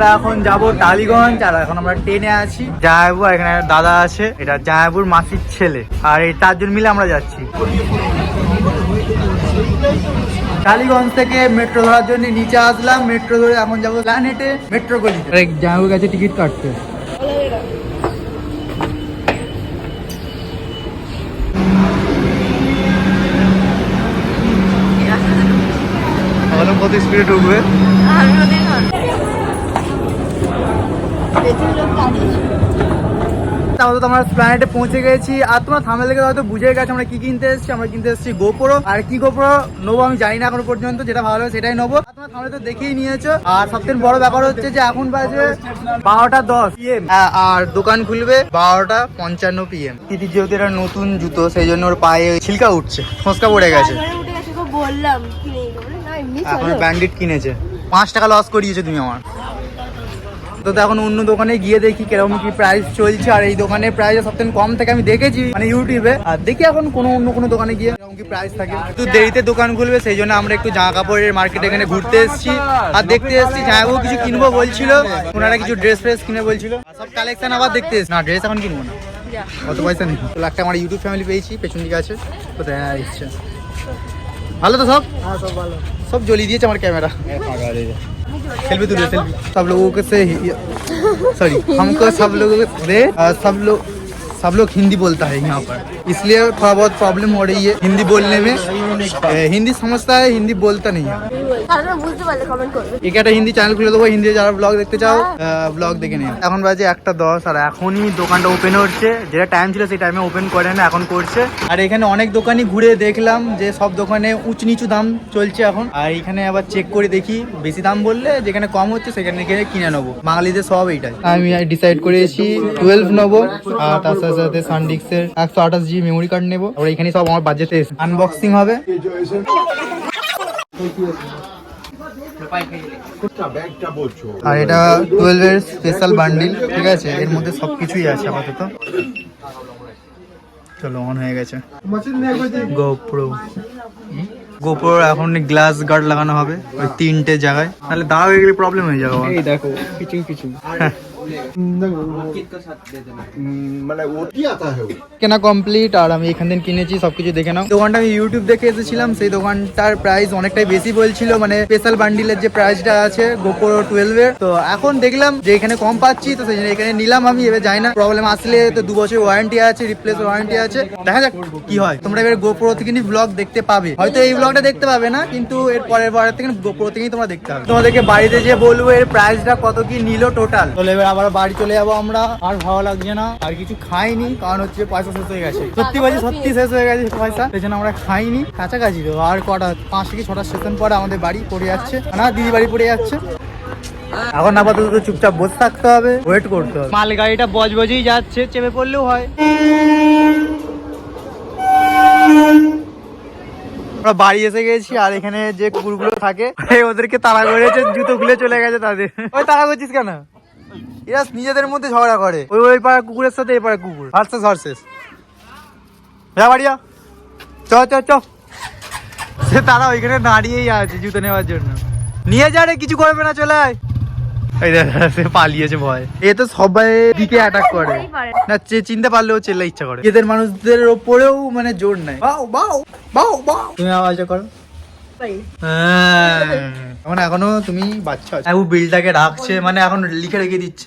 আমরা এখন যাব টালিগঞ্জ আর এখন আমরা ট্রেনে আছি। জাহাবু আর এখানে দাদা আছে এটা জাহাবুর মাসির ছেলে। আর এই চারজন মিলে আমরা যাচ্ছি। টালিগঞ্জ থেকে মেট্রো ধরার জন্য নিচে আসলাম মেট্রো ধরে এখন যাব প্ল্যানেটে মেট্রো গলিতে। জাহাবু গেছে টিকিট কাটতে। কত স্পিডে ঢুকবে? তাহলে তো আমরা প্ল্যানেটে পৌঁছে গেছি। আর তোমরা থামে থেকে হয়তো বুঝে গেছো আমরা কি কিনতে এসেছি? আমরা কিনতে এসেছি গোপ্রো আর কি গোপ্রো নেব আমি জানি না এখনও পর্যন্ত যেটা ভালো হবে সেটাই নেব। আর তোমরা থামলে তো দেখেই নিয়েছো। আর সবথেকে বড় ব্যাপার হচ্ছে যে এখন বাজে বারোটা দশ পিএম আর দোকান খুলবে বারোটা পঞ্চান্ন পিএম যেহেতু এটা নতুন জুতো সেই জন্য ওর পায়ে ছিলকা উঠছে ফসকা পড়ে গেছে। বললাম এখন ব্যান্ডিট কিনেছে। পাঁচ টাকা লস করিয়েছে তুমি আমার। তো এখন অন্য দোকানে গিয়ে দেখি কীরকম কি প্রাইস চলছে আর এই দোকানে প্রাইস সবথেকে কম থেকে আমি দেখেছি মানে ইউটিউবে আর দেখি এখন কোনো অন্য কোনো দোকানে গিয়ে কি থাকে। একটু দেরিতে দোকান খুলবে সেই জন্য আমরা একটু জামা কাপড়ের এখানে ঘুরতে এসেছি। আর দেখতে এসেছি কিছু কিনবো ওনারা কিছু ড্রেস ফ্রেস কিনে সব কালেকশন আবার দেখতে না ড্রেস এখন কিনবো না। পয়সা নেই। লাখটা আমার ইউটিউব ফ্যামিলি পেয়েছি পেছন দিকে আছে। হ্যাঁ ভালো তো সব? সব জ্বলি সব জ্বলিয়ে দিয়েছে আমার ক্যামেরা सेल्फी तुले सेल्फी सब लोगों के से सॉरी हमको सब लोगों से सब लोग सब लोग हिंदी बोलता है यहाँ पर। इसलिए थोड़ा बहुत प्रॉब्लम हो रही है हिंदी बोलने में। हिंदी समझता है हिंदी बोलता नहीं है। তারা বুঝতে পারলে কমেন্ট করবে। এক একটা হিন্দি চ্যানেল খুলে দেবো হিন্দি যারা ব্লগ দেখতে চাও ব্লগ দেখে নিও। এখন বাজে একটা দশ আর এখনই দোকানটা ওপেন হচ্ছে। যেটা টাইম ছিল সেই টাইমে ওপেন করে না এখন করছে। আর এখানে অনেক দোকানই ঘুরে দেখলাম যে সব দোকানে উঁচু নিচু দাম চলছে এখন। আর এখানে আবার চেক করে দেখি বেশি দাম বললে যেখানে কম হচ্ছে সেখানে গিয়ে কিনে নেব। বাঙালিদের সব এইটাই। আমি ডিসাইড করেছি টুয়েলভ নেব আর তার সাথে সাথে সানডিক্সের একশো আঠাশ জি মেমোরি কার্ড নেব। আর এখানে সব আমার বাজেটে আনবক্সিং হবে। আর এটা টুয়েলভ এর স্পেশাল বান্ডিল ঠিক আছে? এর মধ্যে সব কিছুই আছে আপাতত। চলো অন হয়ে গেছে। গোপ্রো গোপ্রো এখন গ্লাস গার্ড লাগানো হবে ওই তিনটে জায়গায়। তাহলে দাও এগুলি প্রবলেম হয়ে যাবে। এই দেখো পিচিং পিচিং কেনা কমপ্লিট আর আমি কিনেছি, সবকিছু দেখে দোকানটা আমি ইউটিউব দেখে এসেছিলাম, সেই দোকানটার অনেকটাই বেশি মানে স্পেশাল বান্ডিলের যে প্রাইসটা আছে এখন দেখলাম যে এখানে কম পাচ্ছি, তো সেই জন্য এখানে নিলাম আমি, এবার যাই না। প্রবলেম আসলে তো দু বছর ওয়ারেন্টি আছে রিপ্লেস ওয়ারেন্টি আছে। দেখা যাক কি হয়। তোমরা এবার গোপ্রো থেকে ব্লগ দেখতে পাবে। হয়তো এই ব্লগটা দেখতে পাবে না, কিন্তু এর পরের বারের থেকে গোপ্রো থেকেই তোমরা দেখতে পাবে। তোমাদেরকে বাড়িতে যে বলব, এর প্রাইসটা কত কি নিল টোটাল চলে এবার আবার বাড়ি চলে যাব আমরা। আর ভালো লাগছে না। আর কিছু খাইনি কারণ হচ্ছে পয়সা শেষ হয়ে গেছে। সত্যি বলছি সত্যি শেষ হয়ে গেছে পয়সা। সেই জন্য আমরা খাইনি। কাছাকাছি তো। আর কটা পাঁচ থেকে ছটা স্টেশন পরে আমাদের বাড়ি পড়ে যাচ্ছে। না দিদি বাড়ি পড়ে যাচ্ছে। এখন আপাতত চুপচাপ বসে থাকতে হবে। ওয়েট করতে হবে। মাল গাড়িটা বজ বজেই যাচ্ছে চেপে পড়লেও হয়। আমরা বাড়ি এসে গেছি আর এখানে যে কুকুরগুলো থাকে ওদেরকে তাড়া করেছে জুতো খুলে চলে গেছে তাদের। ওই তাড়া করছিস কেন? এরা নিজেদের মধ্যে ঝগড়া করে। ওই ওই পাড়া কুকুরের সাথে এই পাড়া কুকুর। ভার্সেস ভার্সেস যা বাড়িয়া। চ চ চ। সে তারা ওইখানে দাঁড়িয়েই আছে জুতো নেওয়ার জন্য। নিয়ে যা রে কিছু করবে না চলে আয়। এই সে পালিয়েছে ভয়। এ তো সবাই দিকে অ্যাটাক করে। না চে- চিনতে পারলেও চেল্লা ইচ্ছা করে। এদের মানুষদের ওপরেও মানে জোর নাই। বাও বাও বাও বাও তুমি আওয়াজ করো। হ্যাঁ। এখনও তুমি বাচ্চা আছো। ও বিলটাকে রাখছে মানে এখন লিখে রেখে দিচ্ছে।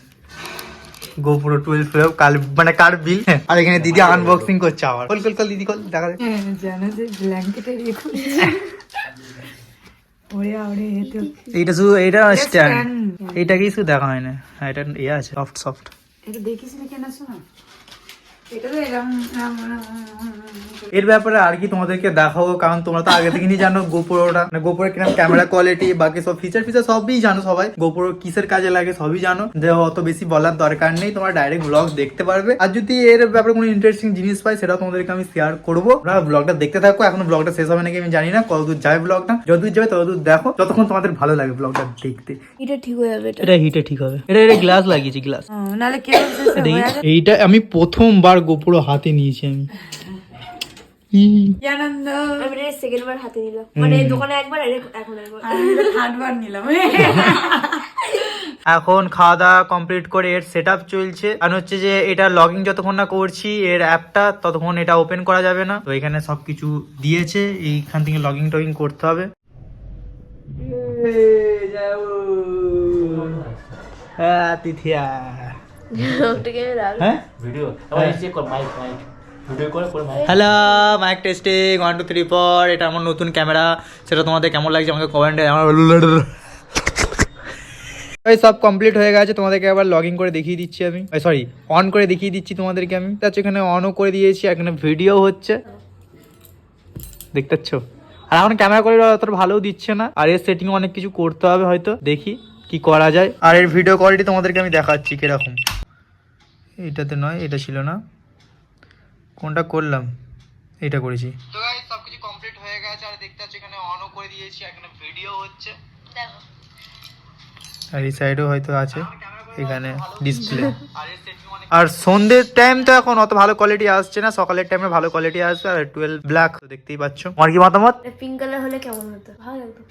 গোপুরো টুয়েলভ প্রো কাল মানে কার বিল? আর এখানে দিদি আনবক্সিং করছে আবার। কল কল কল দিদি কল দেখা দে। জানো যে ব্ল্যাঙ্কেটের খুলে ওরে ওরে এ তো এইটা শুধু এইটা স্ট্যান্ড. শুধু দেখা হয় না হ্যাঁ এটা ইয়ে আছে সফট সফট এটা দেখিসনি কেন শোনা? এর ব্যাপারে আর কি তোমাদেরকে দেখাবো কারণ তোমরা তো আগে থেকে জানো গোপুরোটা। মানে গোপুরের কীরকম ক্যামেরা কোয়ালিটি বাকি সব ফিচার ফিচার সবই জানো সবাই। গোপুর কিসের কাজে লাগে সবই জানো। যে অত বেশি বলার দরকার নেই তোমরা ডাইরেক্ট ব্লগ দেখতে পারবে। আর যদি এর ব্যাপারে কোনো ইন্টারেস্টিং জিনিস পাই সেটা তোমাদেরকে আমি শেয়ার করব। তোমরা ব্লগটা দেখতে থাকো এখন ব্লগটা শেষ হবে নাকি আমি জানি না কতদূর যায় ব্লগটা যতদূর যাবে ততদূর দেখো যতক্ষণ তোমাদের ভালো লাগে ব্লগটা দেখতে। এটা ঠিক হয়ে যাবে এটা। হিটে ঠিক হবে। এটা এটা গ্লাস লাগিয়েছি গ্লাস কেউ এইটা আমি প্রথমবার গোপুরো হাতে নিয়েছি আমি। আনন্দ আমি সেকেন্ড বার হাতে নিলাম। মানে দোকানে একবার এখন একবার। থার্ড বার নিলাম। এখন খাওয়া দাওয়া কমপ্লিট করে এর সেট চলছে। আর হচ্ছে যে এটা লগইন যতক্ষণ না করছি এর অ্যাপটা ততক্ষণ এটা ওপেন করা যাবে না। তো এখানে সবকিছু দিয়েছে এইখান থেকে লগিং টগিং করতে হবে। হ্যাঁ তিথিয়া। Hello mic testing one two three four এটা আমার নতুন ক্যামেরা সেটা তোমাদের কেমন লাগছে আমাকে কমেন্টে আমার এই সব কমপ্লিট হয়ে গেছে। তোমাদেরকে আবার লগ ইন করে দেখিয়ে দিচ্ছি আমি। সরি অন করে দেখিয়ে দিচ্ছি তোমাদেরকে আমি। তার এখানে অনও করে দিয়েছি এখানে ভিডিও হচ্ছে। দেখতে পাচ্ছ আর এখন ক্যামেরা করে অতটা ভালো দিচ্ছে না। আর এর সেটিং অনেক কিছু করতে হবে হয়তো। দেখি কি করা যায়। আর এর ভিডিও কোয়ালিটি তোমাদেরকে আমি দেখাচ্ছি কীরকম। এটাতে নয় এটা ছিল না। কোনটা করলাম? এটা করেছি। তো गाइस সব কিছু কমপ্লিট হয়ে গেছে আর দেখতে পাচ্ছ এখানে অনও করে দিয়েছি এখানে ভিডিও হচ্ছে। দেখো। আর এই সাইডও হয়তো আছে। এখানে ডিসপ্লে আর সন্ধ্যের টাইম তো এখন অত ভালো কোয়ালিটি আসছে না সকালের টাইমে ভালো কোয়ালিটি আসবে আর টুয়েলভ ব্ল্যাক দেখতেই পাচ্ছ। আমার কি মতামত? পিঙ্ক কালার হলে কেমন হতো? ভালো লাগতো।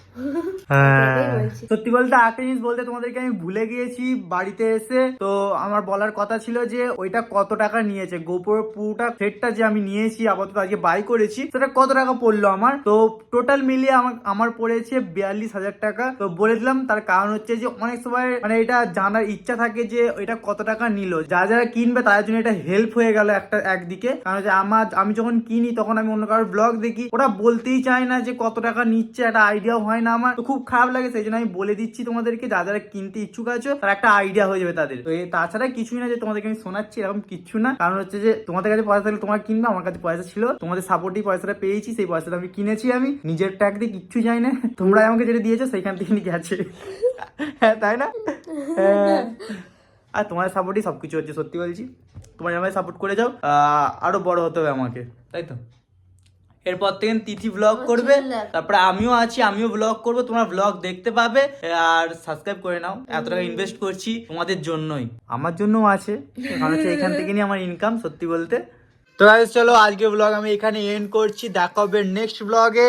হ্যাঁ। সত্যি বলতে একটা জিনিস বলতে তোমাদেরকে আমি ভুলে গিয়েছি বাড়িতে এসে। তো আমার বলার কথা ছিল যে ওইটা কত টাকা নিয়েছে? গোপুর পুরোটা সেটটা যে আমি নিয়েছি আপাতত আজকে বাই করেছি সেটা কত টাকা পড়ল আমার? তো টোটাল মিলিয়ে আমার আমার পড়েছে বিয়াল্লিশ হাজার টাকা। তো বলে দিলাম তার কারণ হচ্ছে যে অনেক সময় মানে এটা জানার ইচ্ছা থাকে যে এটা কত টাকা নিল। যারা যারা কিনবে তাদের জন্য এটা হেল্প হয়ে গেল একটা একদিকে। কারণ হচ্ছে আমার আমি যখন কিনি তখন আমি অন্য কারোর ব্লগ দেখি। ওরা বলতেই চায় না যে কত টাকা নিচ্ছে, একটা আইডিয়াও হয় না আমার। তো খুব খারাপ লাগে, সেই জন্য আমি বলে দিচ্ছি তোমাদেরকে যারা যারা কিনতে ইচ্ছুক আছো, তার একটা আইডিয়া হয়ে যাবে তাদের। তো তাছাড়া কিছুই না যে তোমাদেরকে আমি শোনাচ্ছি, এরকম কিচ্ছু না। কারণ হচ্ছে যে তোমাদের কাছে পয়সা থাকলে তোমার কিনবে, আমার কাছে পয়সা ছিল। তোমাদের সাপোর্টেই পয়সাটা পেয়েছি, সেই পয়সাটা আমি কিনেছি আমি। নিজের ট্যাগ দিয়ে কিচ্ছু যাই না তোমরা আমাকে যেটা দিয়েছ সেখান থেকে গেছে। হ্যাঁ তাই না? হ্যাঁ। আর তোমার সাপোর্টই সব কিছু হচ্ছে সত্যি বলছি। তোমার আমায় সাপোর্ট করে যাও আহ, আরও বড় হতে হবে আমাকে তাই তো? এরপর থেকে তিথি ব্লগ করবে তারপরে আমিও আছি আমিও ব্লগ করব তোমরা ব্লগ দেখতে পাবে আর সাবস্ক্রাইব করে নাও এত টাকা ইনভেস্ট করছি তোমাদের জন্যই। আমার জন্যও আছে কারণ হচ্ছে এখান থেকে নিয়ে আমার ইনকাম সত্যি বলতে। তো চলো আজকে ব্লগ আমি এখানে এন্ড করছি দেখা হবে নেক্সট ব্লগে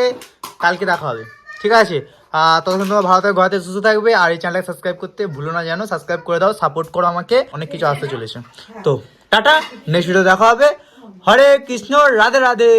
কালকে দেখা হবে ঠিক আছে? ততক্ষণ তোমার ভালো থাকবে ঘরেতে সুস্থ থাকবে, আর এই চ্যানেলটাকে সাবস্ক্রাইব করতে ভুলো না যেন সাবস্ক্রাইব করে দাও সাপোর্ট করো আমাকে, অনেক কিছু আসতে চলেছে। তো, টাটা নেক্সট ভিডিও দেখা হবে। হরে কৃষ্ণ, রাধে রাধে।